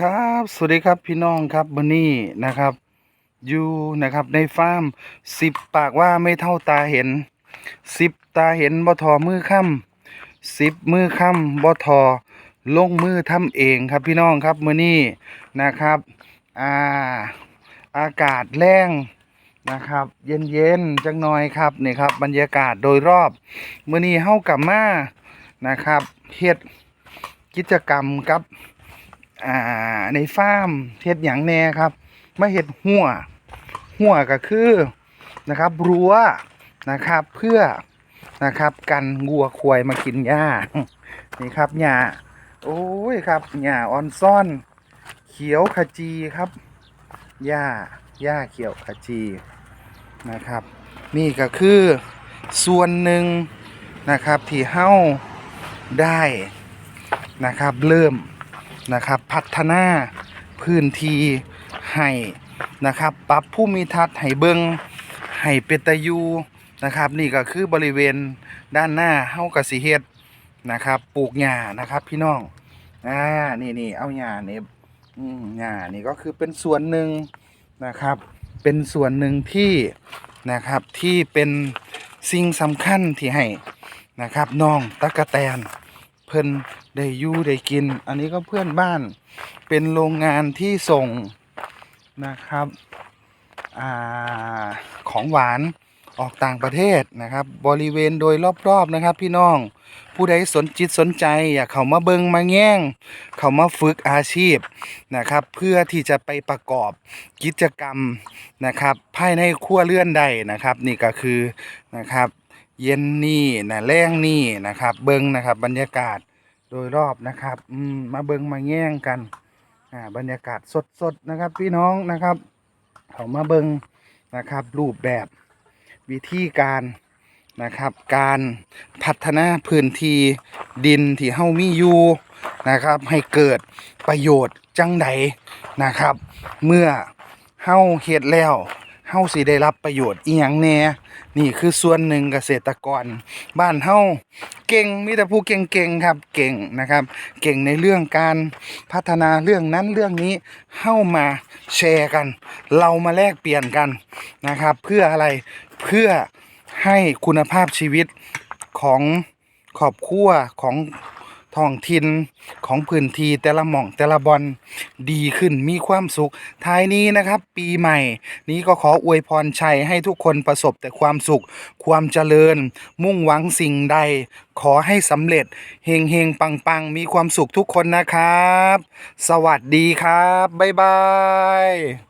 ครับ สวัสดีครับพี่น้องครับวันนี้นะครับอยู่นะครับในฟาร์มสิบปากว่าไม่เท่าตาเห็นสิบตาเห็นบ่ทอมือค่ำสิบมือค่ำบ่ทอลงมือทำเองครับพี่น้องครับมือนี้นะครับอ่าอากาศแรงนะครับ เย็นๆจังหน่อยครับนี่ครับ บรรยากาศโดยรอบมือนี้เฮากลับมานะครับเฮ็ดกิจกรรมกับ อ่าในฟาร์มเฮ็ดหยังแหน่ครับมาเฮ็ดหัวหัวก็คือนะครับรั้วนะครับเพื่อนะครับกันงัวควายมากินหญ้านี่ครับหญ้าโอ้ยครับหญ้าออนซ่อน เขียวขจีครับหญ้าหญ้าเขียวขจีนะครับ นี่ก็คือส่วนหนึ่งนะครับที่เฮ้าได้นะครับเริ่ม นะครับ พัฒนาพื้นที่ให้นะครับปรับภูมิทัศน์ให้เบิงให้เป็นตะยูนะครับ นี่ก็คือบริเวณด้านหน้าเฮากสิเฮ็ดนะครับ ปลูกหญ้านะครับพี่น้องอ่านี่นี่เอาหญ้านี่อืมหญ้านี่ก็คือเป็นส่วนหนึ่งนะครับ เป็นส่วนหนึ่งที่นะครับที่เป็นสิ่งสำคัญที่ให้นะครับน้องตะกะแตน เพิ่นได้อยู่ได้กิน อันนี้ก็เพื่อนบ้านเป็นโรงงานที่ส่งนะครับอของหวานออกต่างประเทศนะครับ บริเวณโดยรอบๆนะครับ พี่น้องผู้ใดสนจิตสนใจอยากเขามาเบิงมาแง่ง เขามาฝึกอาชีพนะครับ เพื่อที่จะไปประกอบกิจกรรมนะครับ ภายในครัวเรือนใดนะครับ นี่ก็คือนะครับ เย็นนี่นะแรงนี่นะครับ เบิงนะครับ บรรยากาศโดยรอบนะครับ อืมมาเบิงมาแย่งกันอ่าบรรยากาศสดๆนะครับ พี่น้องนะครับเขามาเบิงนะครับ รูปแบบวิธีการนะครับ การพัฒนาพื้นที่ดินที่เฮามีอยู่นะครับ ให้เกิดประโยชน์จังใดนะครับ เมื่อเฮาเฮ็ดแล้ว เฮาสิได้รับประโยชน์อีหยังแน่นี่คือส่วนหนึ่งเกษตรกร บ้านเฮาเก่งมีแต่ผู้เก่งๆครับเก่งนะครับ เก่งในเรื่องการพัฒนาเรื่องนั้นเรื่องนี้เฮามาแชร์กัน เรามาแลกเปลี่ยนกันนะครับ เพื่ออะไรเพื่อให้คุณภาพชีวิตของครอบครัวของ ท้องถิ่นของพื้นที่แต่ละหม่องแต่ละบอลดีขึ้นมีความสุข ท้ายนี้นะครับ ปีใหม่ นี้ก็ขออวยพรชัยให้ทุกคนประสบแต่ความสุข ความเจริญ มุ่งหวังสิ่งใด ขอให้สำเร็จเฮงเฮงปังปังมีความสุขทุกคนนะครับ สวัสดีครับ บ๊ายบาย